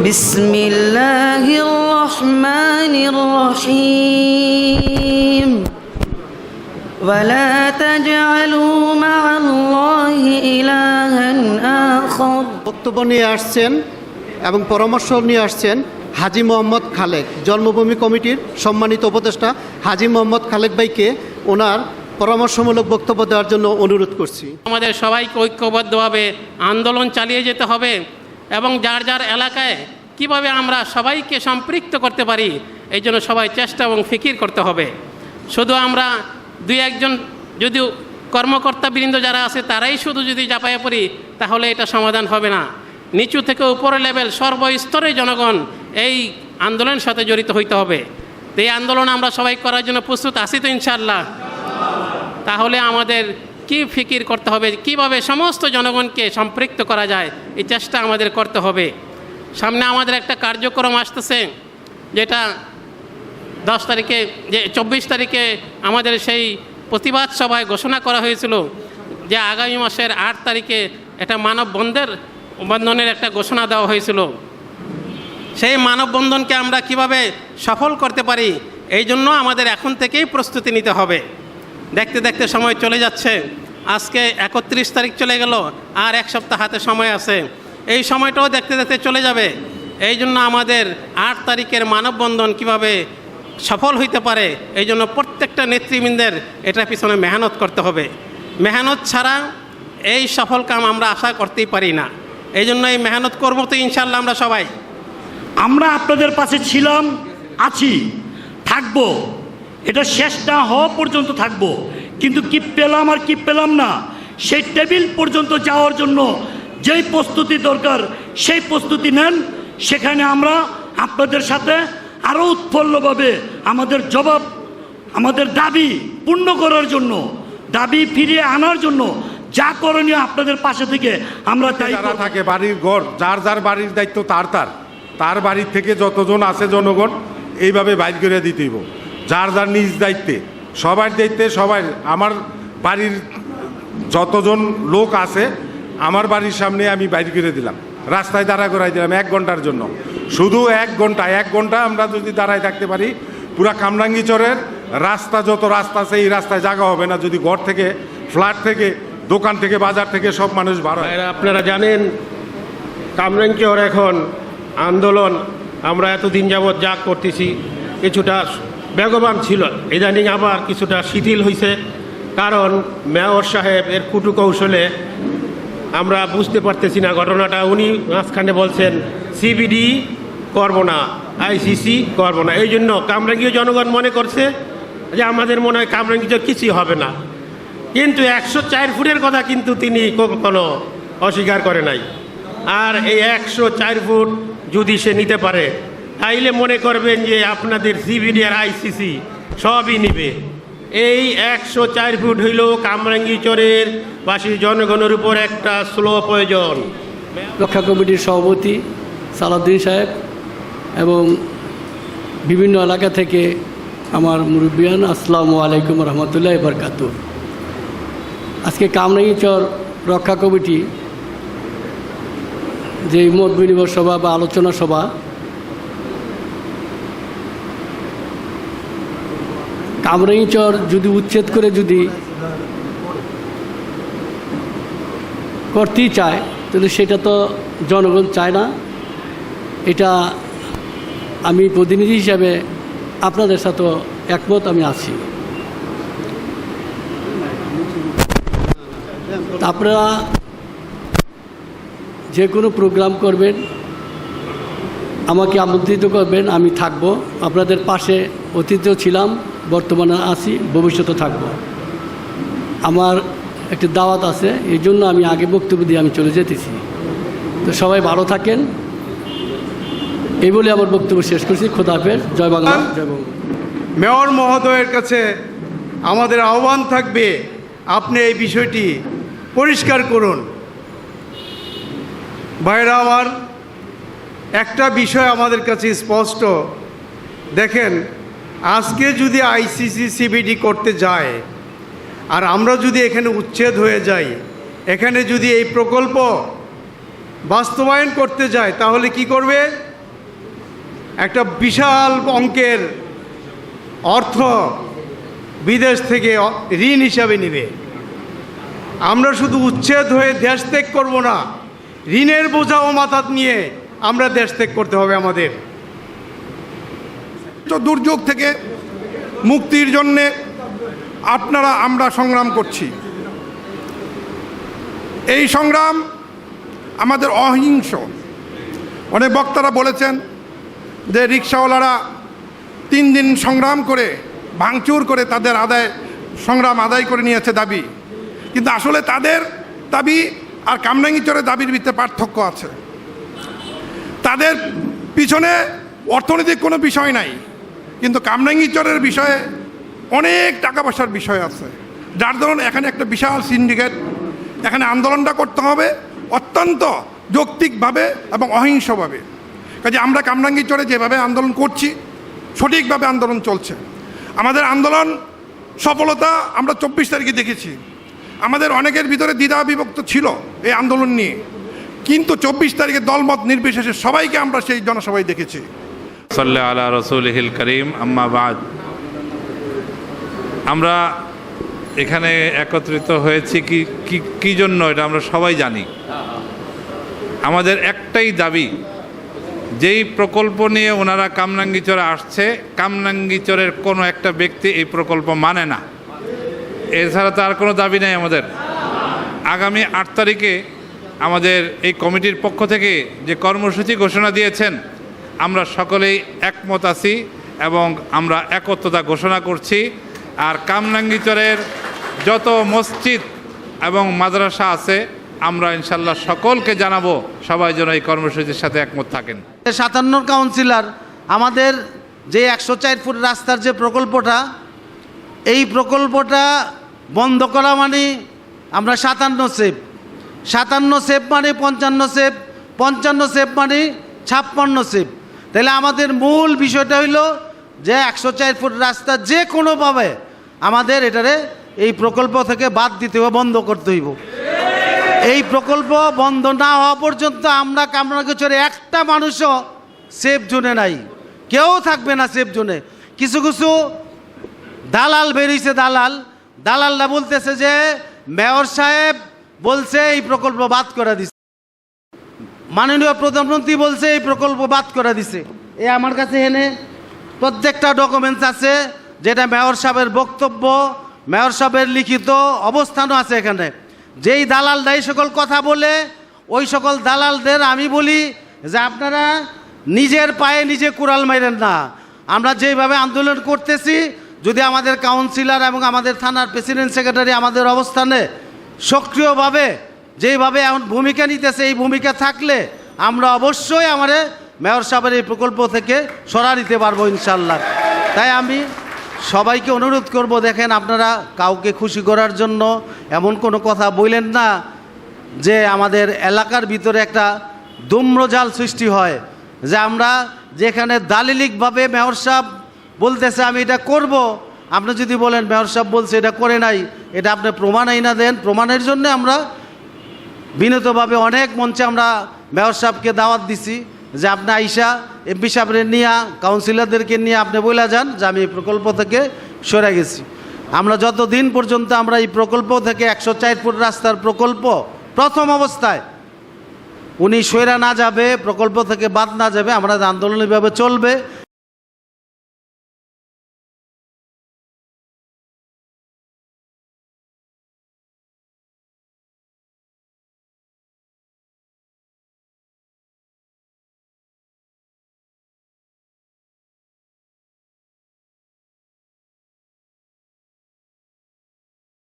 بسم الله الرحمن الرحيم ولا تجعلوا مع الله إلها آخر বক্তব্য নিয়ে আসছেন এবং পরামর্শ নিয়ে আসছেন হাজি মোহাম্মদ খালেক জন্মভূমি কমিটির সম্মানিত উপদেষ্টা হাজি মোহাম্মদ খালেক ভাইকে ওনার পরামর্শমূলক বক্তব্য দেওয়ার জন্য অনুরোধ করছি আমাদের সবাইকে ঐক্যবদ্ধভাবে আন্দোলন চালিয়ে যেতে হবে এবং যার যার এলাকায় কীভাবে আমরা সবাইকে সম্পৃক্ত করতে পারি, এই জন্য সবাই চেষ্টা এবং ফিকির করতে হবে। শুধু আমরা দুই একজন যদি কর্মকর্তাবৃন্দ যারা আছে, তারাই শুধু যদি জাপায় পড়ি তাহলে এটা সমাধান হবে না। নিচু থেকে উপরের লেভেল সর্বস্তরে জনগণ এই আন্দোলনের সাথে জড়িত হইতে হবে। এই আন্দোলন আমরা সবাই করার জন্য প্রস্তুত আছি তো ইনশাল্লাহ তাহলে আমাদের কি ফিকির করতে হবে? কীভাবে সমস্ত জনগণকে সম্পৃক্ত করা যায়? এই চেষ্টা আমাদের করতে হবে। সামনে আমাদের একটা কার্যক্রম আসতেছে, যেটা দশ তারিখে, যে চব্বিশ তারিখে আমাদের সেই প্রতিবাদ সভায় ঘোষণা করা হয়েছিল যে আগামী মাসের আট তারিখে একটা মানববন্ধের বন্ধনের একটা ঘোষণা দেওয়া হয়েছিল। সেই মানববন্ধনকে আমরা কীভাবে সফল করতে পারি? এই জন্য আমাদের এখন থেকেই প্রস্তুতি নিতে হবে। দেখতে দেখতে সময় চলে যাচ্ছে। আজকে একত্রিশ তারিখ চলে গেল, আর এক সপ্তাহ হাতে সময় আছে। এই সময়টাও দেখতে দেখতে চলে যাবে। এই জন্য আমাদের আট তারিখের মানববন্ধন কীভাবে সফল হইতে পারে, এই জন্য প্রত্যেকটা নেতৃবৃন্দের এটার পিছনে মেহনত করতে হবে। মেহনত ছাড়া এই সফল কাম আমরা আশা করতেই পারি না। এই জন্য এই মেহনত করব তো ইনশাল্লাহ আমরা সবাই। আমরা আপনাদের পাশে ছিলাম, আছি, থাকব। এটা শেষ না হওয়া পর্যন্ত থাকব। কিন্তু কি পেলাম আর কি পেলাম না সেই টেবিল পর্যন্ত যাওয়ার জন্য যেই প্রস্তুতি দরকার সেই প্রস্তুতি নেন। সেখানে আমরা আপনাদের সাথে আরও উৎফুল্লভাবে আমাদের জবাব আমাদের দাবি পূর্ণ করার জন্য দাবি ফিরিয়ে আনার জন্য যা করণীয় আপনাদের পাশে থেকে আমরা তাই থাকে বাড়ির ঘর যার যার বাড়ির দায়িত্ব তার তার। তার বাড়ির থেকে যতজন আছে জনগণ এইভাবে বাইর করে দিতেইব যার যার নিজ দায়িত্বে, সবার দায়িত্বে সবাই, আমার বাড়ির যতজন লোক আছে, আমার বাড়ির সামনে আমি বাইর করে দিলাম, রাস্তায় দাঁড়া করাই দিলাম এক ঘণ্টার জন্য। শুধু এক ঘণ্টা এক ঘণ্টা আমরা যদি দাঁড়ায় থাকতে পারি, পুরা কামরাঙ্গি চরের রাস্তা, যত রাস্তা আছে, এই রাস্তায় জায়গা হবে না। যদি ঘর থেকে, ফ্ল্যাট থেকে, দোকান থেকে, বাজার থেকে সব মানুষ হয়। আপনারা জানেন কামরাঞ্চর এখন আন্দোলন, আমরা এতদিন যাবৎ যা করতেছি, কিছুটা বেগবান ছিল। ইদানিং আবার কিছুটা শিথিল হয়েছে কারণ মেয়র সাহেব এর কুটু কৌশলে আমরা বুঝতে পারতেছি না ঘটনাটা। উনি মাঝখানে বলছেন, সিবিডি করব না, আইসিসি করব না। এই জন্য কামরাঙ্গীয় জনগণ মনে করছে যে আমাদের মনে হয় কামরাঙ্গীয় কিছুই হবে না। কিন্তু একশো চার ফুটের কথা কিন্তু তিনি কখনো অস্বীকার করে নাই। আর এই একশো চার ফুট যদি সে নিতে পারে তাইলে মনে করবেন যে আপনাদের সিবিডি আর আইসিসি সবই নিবে। এই একশো চার ফুট হইল কামরাঙ্গি চরের বাসী জনগণের উপর একটা স্লো প্রয়োজন। রক্ষা কমিটির সভাপতি সালাউদ্দিন সাহেব এবং বিভিন্ন এলাকা থেকে আমার মুরব্বিয়ান, আসসালামু আলাইকুম রহমতুল্লাহ বরকাত আজকে কামরাঙ্গিচর রক্ষা কমিটি যে মত বিনিময় সভা বা আলোচনা সভা কামরাঙ্গিচর যদি উচ্ছেদ করে যদি করতেই চায়, তাহলে সেটা তো জনগণ চায় না। এটা আমি প্রতিনিধি হিসাবে আপনাদের সাথে একমত, আমি আছি। আপনারা যে কোনো প্রোগ্রাম করবেন, আমাকে আমন্ত্রিত করবেন, আমি থাকব। আপনাদের পাশে অতীতেও ছিলাম। বর্তমানে আছি ভবিষ্যতে থাকব। আমার একটি দাওয়াত আছে এই জন্য আমি আগে বক্তব্য দিয়ে আমি চলে যেতেছি। তো সবাই ভালো থাকেন। এই বলে আমার বক্তব্য শেষ করছি। খোদাফের জয় বাংলা। জয় বাংলা। মেয়র মহোদয়ের কাছে আমাদের আহ্বান থাকবে আপনি এই বিষয়টি পরিষ্কার করুন। ভাইরা আমার একটা বিষয় আমাদের কাছে স্পষ্ট। দেখেন আজকে যদি আইসিসি সিবিডি করতে যায়, আর আমরা যদি এখানে উচ্ছেদ হয়ে যাই, এখানে যদি এই প্রকল্প বাস্তবায়ন করতে যায়, তাহলে কি করবে? একটা বিশাল অঙ্কের অর্থ বিদেশ থেকে ঋণ হিসাবে নেবে। আমরা শুধু উচ্ছেদ হয়ে দেশ ত্যাগ করব না, ঋণের বোঝাও মাথাত নিয়ে আমরা দেশ ত্যাগ করতে হবে আমাদের। তো দুর্যোগ থেকে মুক্তির জন্যে আপনারা আমরা সংগ্রাম করছি। এই সংগ্রাম আমাদের অহিংস। অনেক বক্তারা বলেছেন যে রিক্সাওয়ালারা তিন দিন সংগ্রাম করে, ভাঙচুর করে তাদের আদায়, সংগ্রাম আদায় করে নিয়েছে দাবি। কিন্তু আসলে তাদের দাবি আর কামরাঙ্গিচরের দাবির ভিতরে পার্থক্য আছে। তাদের পিছনে অর্থনৈতিক কোনো বিষয় নাই। কিন্তু কামরাঙ্গিচরের বিষয়ে অনেক টাকা পয়সার বিষয় আছে। যার ধরুন এখানে একটা বিশাল সিন্ডিকেট। এখানে আন্দোলনটা করতে হবে অত্যন্ত যৌক্তিকভাবে এবং অহিংসভাবে। কাজে আমরা কামরাঙ্গিচরে যেভাবে আন্দোলন করছি, সঠিকভাবে আন্দোলন চলছে। আমাদের আন্দোলন সফলতা আমরা চব্বিশ তারিখে দেখেছি। আমাদের অনেকের ভিতরে দ্বিধা বিভক্ত ছিল এই আন্দোলন নিয়ে। কিন্তু চব্বিশ তারিখে দলমত নির্বিশেষে সবাইকে আমরা সেই জনসভায় দেখেছি। সাল্লা আলা রসুলহিল করিম, আম্মা বাদ। আমরা এখানে একত্রিত হয়েছি কি কি জন্য এটা আমরা সবাই জানি। আমাদের একটাই দাবি, যেই প্রকল্প নিয়ে ওনারা কামরাঙ্গিচরে আসছে, কামরাঙ্গিচরের কোনো একটা ব্যক্তি এই প্রকল্প মানে না। এছাড়া তো আর কোনো দাবি নেই আমাদের। আগামী আট তারিখে আমাদের এই কমিটির পক্ষ থেকে যে কর্মসূচি ঘোষণা দিয়েছেন আমরা সকলেই একমত আছি এবং আমরা একত্রতা ঘোষণা করছি। আর কামরাঙ্গিচরের যত মসজিদ এবং মাদ্রাসা আছে, আমরা ইনশাল্লাহ সকলকে জানাব, সবাই যেন এই কর্মসূচির সাথে একমত থাকেন। সাতান্ন কাউন্সিলর, আমাদের যে একশো চার ফুট রাস্তার যে প্রকল্পটা, এই প্রকল্পটা বন্ধ করা মানে আমরা সাতান্ন সেপ সাতান্ন সেপ মানে পঞ্চান্ন সেপ পঞ্চান্ন সেপ মানে ছাপ্পান্ন সেপ তাহলে আমাদের মূল বিষয়টা হইল যে একশো চার ফুট রাস্তা যে কোনোভাবে আমাদের এটারে এই প্রকল্প থেকে বাদ দিতে হবে বন্ধ করতে হইব। এই প্রকল্প বন্ধ না হওয়া পর্যন্ত আমরা কামরাঙ্গচরে একটা মানুষও সেফ জোনে নাই। কেউ থাকবে না সেফ জোনে কিছু কিছু দালাল বেরিয়েছে, দালাল। দালালরা বলতেছে যে, মেয়র সাহেব বলছে এই প্রকল্প বাদ করে দিছে। মাননীয় প্রধানমন্ত্রী বলছে, এই প্রকল্প বাদ করে দিছে। এ আমার কাছে এনে প্রত্যেকটা ডকুমেন্টস আছে, যেটা মেয়র সাহেবের বক্তব্য, মেয়র সাহেবের লিখিত অবস্থানও আছে এখানে। যেই দালালরা এই সকল কথা বলে, ওই সকল দালালদের আমি বলি যে, আপনারা নিজের পায়ে নিজে কুড়াল মাইরেন না। আমরা যেইভাবে আন্দোলন করতেছি, যদি আমাদের কাউন্সিলর এবং আমাদের থানার প্রেসিডেন্ট সেক্রেটারি আমাদের অবস্থানে সক্রিয়ভাবে যেইভাবে এখন ভূমিকা নিতেছে, এই ভূমিকা থাকলে আমরা অবশ্যই আমাদের মেয়র সাহেবের এই প্রকল্প থেকে সরা নিতে পারব ইনশাল্লাহ। তাই আমি সবাইকে অনুরোধ করব, দেখেন আপনারা কাউকে খুশি করার জন্য এমন কোনো কথা বললেন না যে আমাদের এলাকার ভিতরে একটা দুম্রজাল সৃষ্টি হয়, যে আমরা যেখানে দালিলিকভাবে মেয়র সাহেব বলতেছে আমি এটা করব, আপনি যদি বলেন মেয়র সাহেব বলছে এটা করে নাই, এটা আপনি প্রমাণ না দেন, প্রমাণের জন্য আমরা বিনীতভাবে অনেক মঞ্চে আমরা মেয়র সাহেবকে দাওয়াত দিছি যে আপনি আইসা এমপি সাহেবের নিয়ে, কাউন্সিলরদেরকে নিয়ে আপনি বলে যান যে আমি এই প্রকল্প থেকে সরে গেছি। আমরা যতদিন পর্যন্ত আমরা এই প্রকল্প থেকে একশো চার ফুট রাস্তার প্রকল্প প্রথম অবস্থায় উনি সৈরা না যাবে, প্রকল্প থেকে বাদ না যাবে আমরা আন্দোলন এভাবে চলবে।